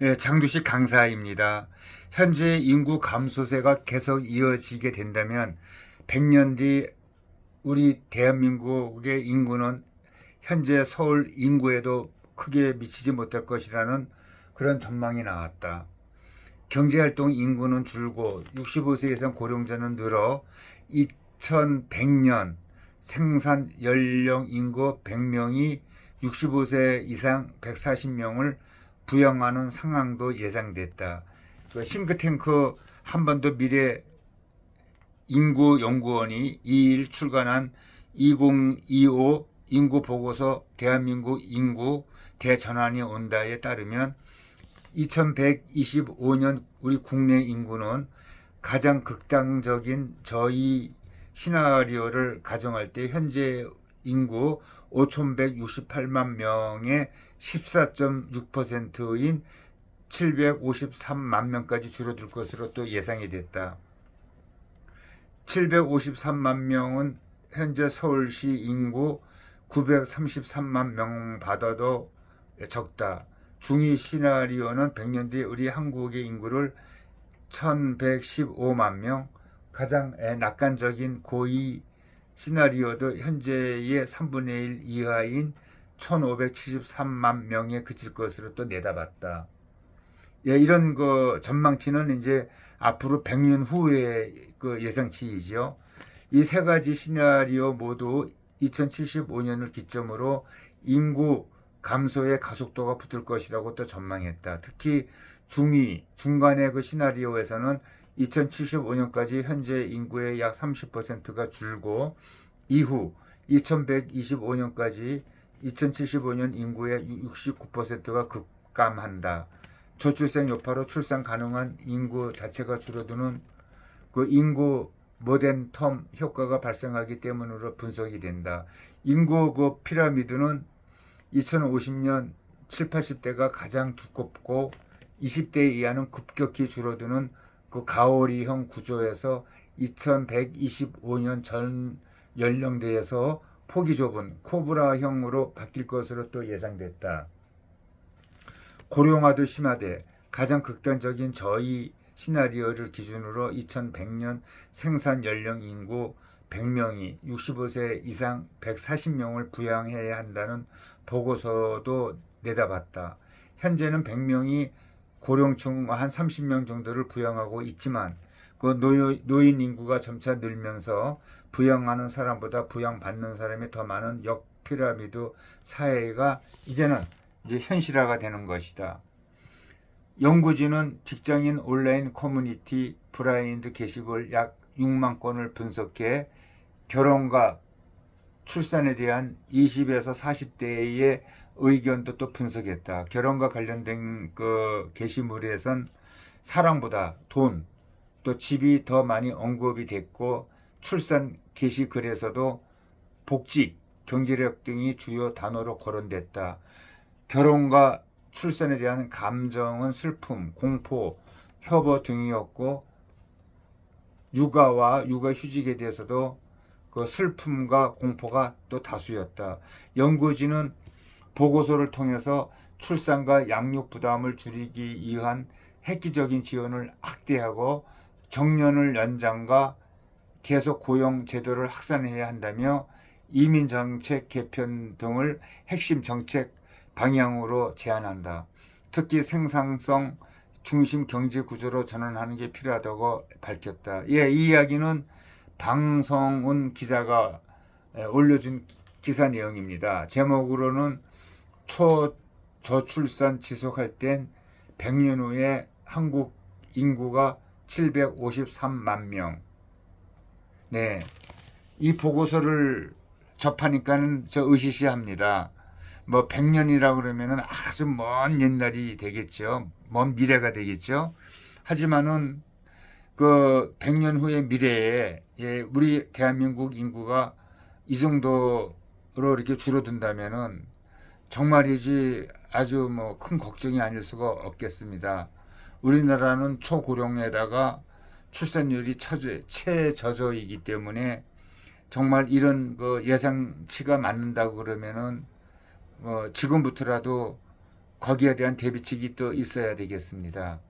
예, 장두식 강사입니다. 현재 인구 감소세가 계속 이어지게 된다면 100년 뒤 우리 대한민국의 인구는 현재 서울 인구에도 크게 미치지 못할 것이라는 그런 전망이 나왔다. 경제활동 인구는 줄고 65세 이상 고령자는 늘어 2100년 생산 연령 인구 100명이 65세 이상 140명을 부양하는 상황도 예상됐다. 그 싱크탱크 한반도 미래 인구 연구원이 2일 출간한 2025 인구 보고서 대한민국 인구 대전환이 온다에 따르면 2125년 우리 국내 인구는 가장 극단적인 저희 시나리오를 가정할 때 현재 인구 5,168만 명의 14.6%인 753만 명까지 줄어들 것으로 또 예상이 됐다. 753만 명은 현재 서울시 인구 933만 명 받아도 적다. 중위 시나리오는 100년 뒤 우리 한국의 인구를 1115만 명, 가장 낙관적인 고위 시나리오도 현재의 3분의 1 이하인 1573만 명에 그칠 것으로 또 내다봤다. 예, 이런 그 전망치는 이제 앞으로 100년 후의 그 예상치이죠. 이세 가지 시나리오 모두 2075년을 기점으로 인구 감소의 가속도가 붙을 것이라고 또 전망했다. 특히 중위, 중간의 그 시나리오에서는 2075년까지 현재 인구의 약 30%가 줄고 이후 2125년까지 2075년 인구의 69%가 급감한다. 저출생 여파로 출산 가능한 인구 자체가 줄어드는 그 인구 모덴 텀 효과가 발생하기 때문으로 분석이 된다. 인구 그 피라미드는 2050년 7, 80대가 가장 두껍고 20대 이하는 급격히 줄어드는 그 가오리형 구조에서 2125년 전 연령대에서 폭이 좁은 코브라형으로 바뀔 것으로 또 예상됐다. 고령화도 심화돼 가장 극단적인 저희 시나리오를 기준으로 2100년 생산 연령 인구 100명이 65세 이상 140명을 부양해야 한다는 보고서도 내다봤다. 현재는 100명이 고령층 한 30명 정도를 부양하고 있지만 그 노인 인구가 점차 늘면서 부양하는 사람보다 부양받는 사람이 더 많은 역피라미드 사회가 이제는 이제 현실화가 되는 것이다. 연구진은 직장인 온라인 커뮤니티 브라인드 게시글 약 6만 건을 분석해 결혼과 출산에 대한 20에서 40대의 의견도 또 분석했다. 결혼과 관련된 그 게시물에선 사랑보다 돈, 또 집이 더 많이 언급이 됐고 출산 게시글에서도 복지, 경제력 등이 주요 단어로 거론됐다. 결혼과 출산에 대한 감정은 슬픔, 공포, 협오 등이었고 육아와 육아 휴직에 대해서도 그 슬픔과 공포가 또 다수였다. 연구진은 보고서를 통해서 출산과 양육 부담을 줄이기 위한 획기적인 지원을 확대하고 정년을 연장과 계속 고용 제도를 확산해야 한다며 이민 정책 개편 등을 핵심 정책 방향으로 제안한다. 특히 생산성 중심 경제 구조로 전환하는 게 필요하다고 밝혔다. 예, 이 이야기는 방송은 기자가 올려준 기사 내용입니다. 제목으로는 초저출산 지속할 땐 100년 후에 한국 인구가 753만 명. 네. 이 보고서를 접하니까는 저 으시시합니다. 뭐 100년이라 그러면은 아주 먼 옛날이 되겠죠. 먼 미래가 되겠죠. 하지만은 그 100년 후의 미래에 예, 우리 대한민국 인구가 이 정도로 이렇게 줄어든다면은 정말이지 아주 뭐 큰 걱정이 아닐 수가 없겠습니다. 우리나라는 초고령에다가 출산율이 처저, 최저조이기 때문에 정말 이런 그 예상치가 맞는다고 그러면은 뭐 지금부터라도 거기에 대한 대비책이 또 있어야 되겠습니다.